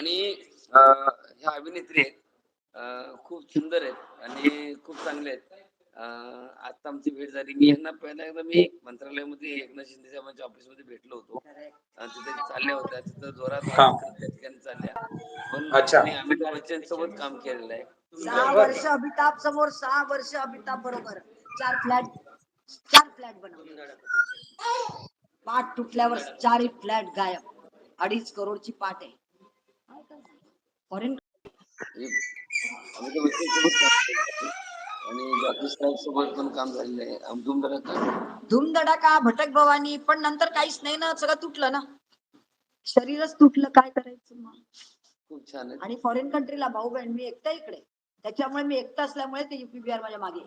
आणि ह्या अभिनेत्री आहेत. खूप सुंदर आहेत आणि खूप चांगले आहेत. अं, आता आमची भेट झाली. मी यांना पहिला एकदा मी मंत्रालयामध्ये एकनाथ शिंदे साहेबांच्या ऑफिसमध्ये भेटलो होतो. तिथे चालल्या होत्या. तिथं जोरात त्या ठिकाणी चालल्या. पण अमिताभ बच्चन सोबत काम केलेलं आहे. सहा वर्ष अमिताभ समोर सहा वर्ष अमिताभ बरोबर. चार फ्लॅट चार फ्लॅट बनवले. पाठ तुटल्यावर चारही फ्लॅट गायब. अडीच करोडची पाठ आहे. फॉरेन धूमधडाका भटक भवानी पण नंतर काहीच नाही ना सगळं तुटलं ना? शरीरच तुटलं काय करायचं मग? खूप छान आणि फॉरेन कंट्रीला भाऊ बहीण मी एकटा इकडे. त्याच्यामुळे मी एकटा असल्यामुळे ते युपी बिहार माझ्या मागे.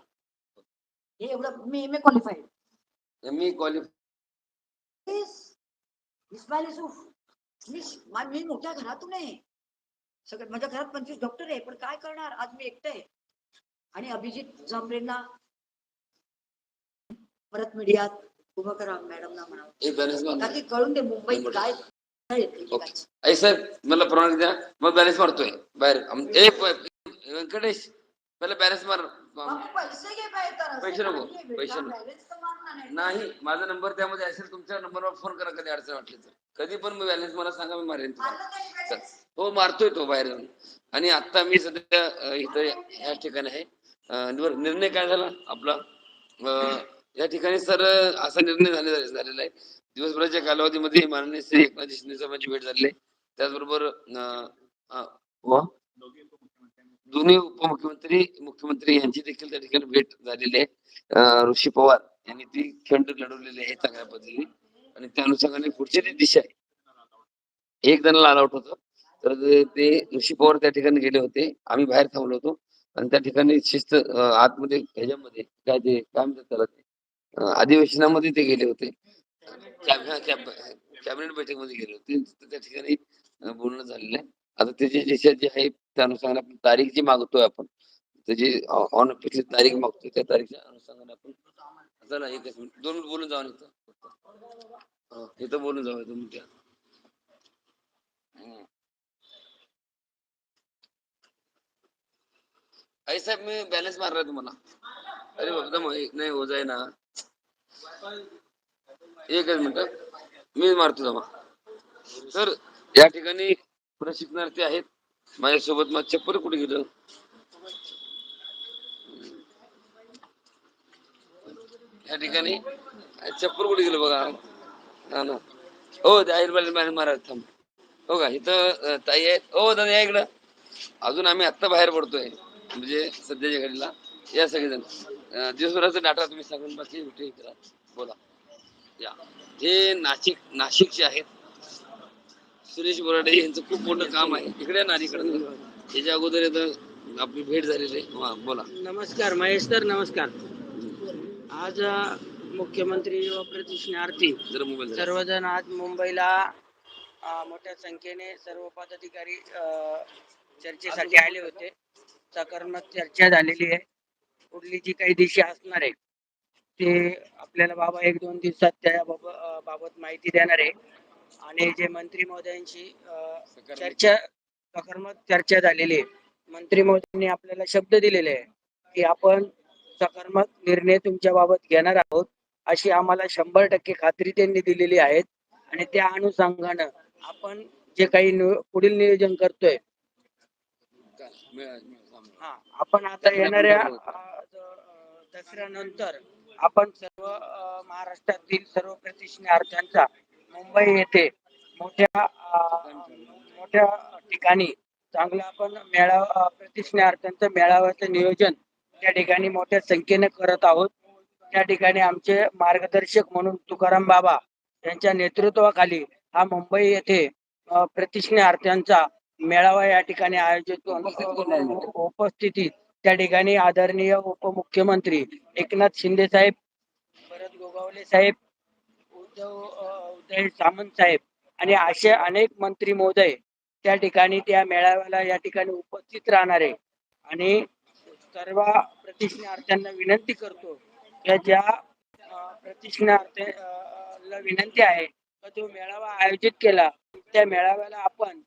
हे एवढं मी एम ए क्वालिफाईड मी क्वालिफाय इस्माईल युसुफ. मी मा- मी मोठ्या घरातून आहे. सगळं माझ्या घरात पंचवीस डॉक्टर आहे पण काय करणार? आज मी एकटे आहे. आणि अभिजित जांभरेंना परत मीडियात उभं करा मॅडमना म्हणा एक बॅलन्स का की कळून दे मुंबईत काय. आई साहेब मला परवानगी द्या. मग बॅलन्स मारतोय. बाहेर. ए व्यंकटेश पहिला बॅलन्स मार. पैसे घे. पैसे नको, पैसे नको. नाही. माझा नंबर त्यामध्ये असेल तुमच्या नंबरवर फोन करा कधी अडचण वाटली तर. कधी पण मी बॅलन्स मला सांगा मी मारेन तुम्हाला. हो मारतोय तो बाहेर जाऊन. आणि आता मी सध्या इथं या ठिकाणी आहे. निर्णय काय झाला? आपला या ठिकाणी सर असा निर्णय झाले झालेला आहे. दिवसभराच्या कालावधीमध्ये माननीय श्री एकनाथ शिंदे साहेबांची भेट झालेली आहे. त्याचबरोबर दोन्ही उपमुख्यमंत्री मुख्यमंत्री यांची देखील त्या ठिकाणी भेट झालेली आहे. ऋषी पवार यांनी ती खंड लढवलेली आहे चांगल्या पद्धतीने आणि त्या अनुषंगाने पुढची जी दिशा आहे एक जणाला अलाउट होतं. तर ते- ऋषी पवार त्या ठिकाणी गेले होते. आम्ही बाहेर थांबलो होतो. आणि त्या ठिकाणी शिस्त आतमध्ये ह्याच्यामध्ये काय ते काय म्हणतात त्याला ते अधिवेशनामध्ये ते गेले होते. कॅबिनेट बैठकमध्ये गेले होते. त्या ठिकाणी बोलणं झालेलं आहे. आता त्याची दिशा जी आहे त्यानुसार आपण तारीख जी मागतोय आपण त्याची ऑन ऑफिसली तारीख मागतोय त्या तारीखच्या अनुषंगाने आपण चला एकच मिनिट. दोन मिनिट बोलून जाऊ इथं. इथं बोलून जाऊ दोन मिनिटं. हम्म. आई साहेब मी बॅलन्स मारला तुम्हाला. अरे बाबा नाही हो जाय ना. एकच मिनिट मी मारतो जमा. तर या ठिकाणी प्रशिक्षणार्थी आहेत. माझ्यासोबत मग चप्पल कुठे गेलं? या ठिकाणी चप्पल कुठे गेलं बघा? हा ना. हो ते आयुर्वेद महाराज थांब. हो का? इथं ताई आहेत. हो दादा या इकडं. अजून आम्ही आत्ता बाहेर पडतोय. म्हणजे सध्याच्या घडीला या सगळेजण. दिवसभराचा डाटा तुम्ही सांगून बाकी कुठे करा. बोला. या. हे नाशिक नाशिकचे आहेत सुरेश बोराडे यांचं खूप मोठं काम आहे. इकडे ना इकडे याच्या अगोदर इथं आपली भेट झालेली आहे. हा, बोला. नमस्कार महेश सर नमस्कार. आज मुख्यमंत्री व प्रतिष्ठार्थी जरा मोबाईल सर्वजण आज मुंबईला मोठ्या संख्येने सर्व पदाधिकारी चर्चेसाठी आले होते. सकारात्मक चर्चा झालेली आहे. पुढली जी काही दिशा असणार आहे ते आपल्याला बाबा एक दोन दिवसात त्या बाबत माहिती देणार आहे. आणि जे मंत्री महोदयांशी चर्चा सकारात्मक चर्चा झालेली आहे. मंत्री महोदयांनी आपल्याला शब्द दिलेले आहे की आपण सकारात्मक निर्णय तुमच्या बाबत घेणार आहोत अशी आम्हाला शंभर टक्के खात्री त्यांनी दिलेली आहेत आणि त्या अनुषंगानं आपण जे काही पुढील नियोजन करतोय हा. आपण आता येणाऱ्या दसऱ्यानंतर आपण सर्व महाराष्ट्रातील सर्व प्रतिष्ठार्थ्यांचा मुंबई येथे मोठ्या मोठ्या ठिकाणी चांगला आपण मेळावा प्रतिष्ठार्थ्यांचं मेळाव्याचं नियोजन त्या ठिकाणी मोठ्या संख्येने करत आहोत. त्या ठिकाणी आमचे मार्गदर्शक म्हणून तुकाराम बाबा यांच्या नेतृत्वाखाली हा मुंबई येथे प्रतिष्ठार्थ्यांचा मेळावा या ठिकाणी आयोजित उपस्थितीत त्या ठिकाणी आदरणीय उपमुख्यमंत्री एकनाथ शिंदे साहेब भरत गोगावले साहेब उद्धव उदय सामंत साहेब आणि असे अनेक मंत्री महोदय त्या ठिकाणी त्या मेळाव्याला या ठिकाणी उपस्थित राहणार. आहे आणि सर्व प्रतिज्ञार्थ्यांना विनंती करतो या ज्या अ, ला विनंती आहे तो मेळावा आयोजित केला त्या मेळाव्याला आपण